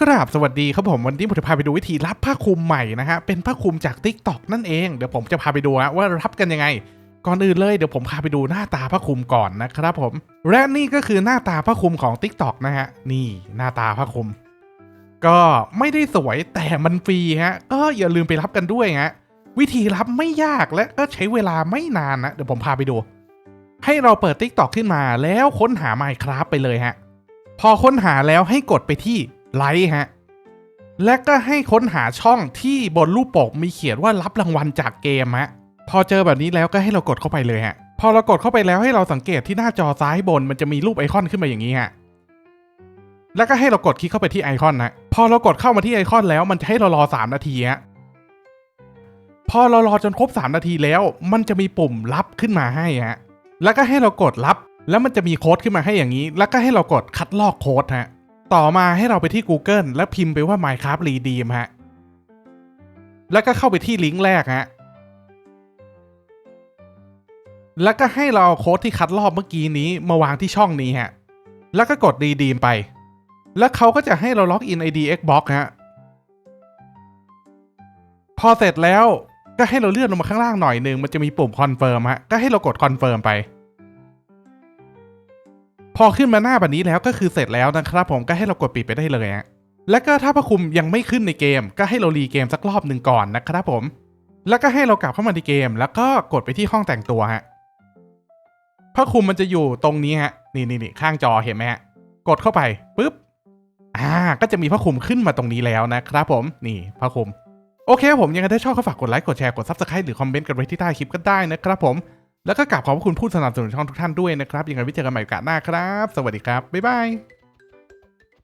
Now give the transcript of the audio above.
กราบสวัสดีครับผมวันนี้ผมจะพาไปดูวิธีรับผ้าคลุมใหม่นะฮะเป็นผ้าคลุมจาก t ิ k t o k นั่นเองเดี๋ยวผมจะพาไปดูฮะว่ารับกันยังไง ก่อนอื่นเลยเดี๋ยวผมพาไปดูหน้าตาผ้าคลุมก่อนนะครับผม และนี่ก็คือหน้าตาผ้าคลุมของ t ิ k t o k นะฮะนี่หน้าตาผ้าคลุม ก็ไม่ได้สวยแต่มันฟรีฮะก็อย่าลืมไปรับกันด้วยฮะวิธีรับไม่ยากและก็ใช้เวลาไม่นานนะเดี๋ยวผมพาไปดู ให้เราเปิด t ิ k t o k ขึ้นมาแล้วค้นหา Minecraft ไปเลยฮะพอค้นหาแล้วให้กดไปที่ ไลค์ฮะ และก็ให้ค้นหาช่องที่บนรูปปกมีเขียนว่ารับรางวัลจากเกมฮะ พอเจอแบบนี้แล้วก็ให้เรากดเข้าไปเลยฮะ พอเรากดเข้าไปแล้วให้เราสังเกตที่หน้าจอซ้ายบนมันจะมีรูปไอคอนขึ้นมาอย่างนี้ฮะ แล้วก็ให้เรากดคลิกเข้าไปที่ไอคอนนะ พอเรากดเข้ามาที่ไอคอนแล้วมันจะให้เรารอ 3 นาทีฮะ พอเรารอจนครบ 3 นาทีแล้ว มันจะมีปุ่มรับขึ้นมาให้ฮะ แล้วก็ให้เรากดรับ แล้วมันจะมีโค้ดขึ้นมาให้อย่างนี้ แล้วก็ให้เรากดคัดลอกโค้ดฮะ ต่อมาให้เราไปที่ Google แล้วพิมพ์ไปว่า Minecraft Redeem ฮะ แล้วก็เข้าไปที่ลิงก์แรกฮะ แล้วก็ให้เราเอาโค้ดที่คัดลอกเมื่อกี้นี้มาวางที่ช่องนี้ฮะ แล้วก็กด Redeem ไป แล้วเขาก็จะให้เราล็อกอิน ID Xbox ฮะ พอเสร็จแล้วก็ให้เราเลื่อนลงมาข้างล่างหน่อยหนึ่งมันจะมีปุ่มคอนเฟิร์มฮะ ก็ให้เรากดคอนเฟิร์มไป พอขึ้นมาหน้าแบบนี้แล้วก็คือเสร็จแล้วนะครับ ผมก็ให้เรากดปิดไปได้เลยฮะแล้วก็ถ้าพระคุมยังไม่ขึ้นในเกม ก็ให้เรารีเกมสักรอบหนึ่งก่อนนะครับผม แล้วก็ให้เรากลับเข้ามาในเกม แล้วก็กดไปที่ห้องแต่งตัวฮะพระคุมมันจะอยู่ตรงนี้ฮะนี่นี่นี่ข้างจอเห็นไหมฮะกดเข้าไปปุ๊บอ่าก็จะมีพระคุมขึ้นมาตรงนี้แล้วนะครับผมนี่พระคุมโอเคผมยังไงถ้าชอบก็ฝากกดไลค์กดแชร์กด subscribe หรือคอมเมนต์กันไว้ที่ใต้คลิปก็ได้นะครับผม แล้วก็กลับขอบคุณผู้สนับสนุนช่องทุกท่านด้วยนะครับยังไงไว้เจอกันใหม่โอกาสหน้าครับ สวัสดีครับ บ๊ายบาย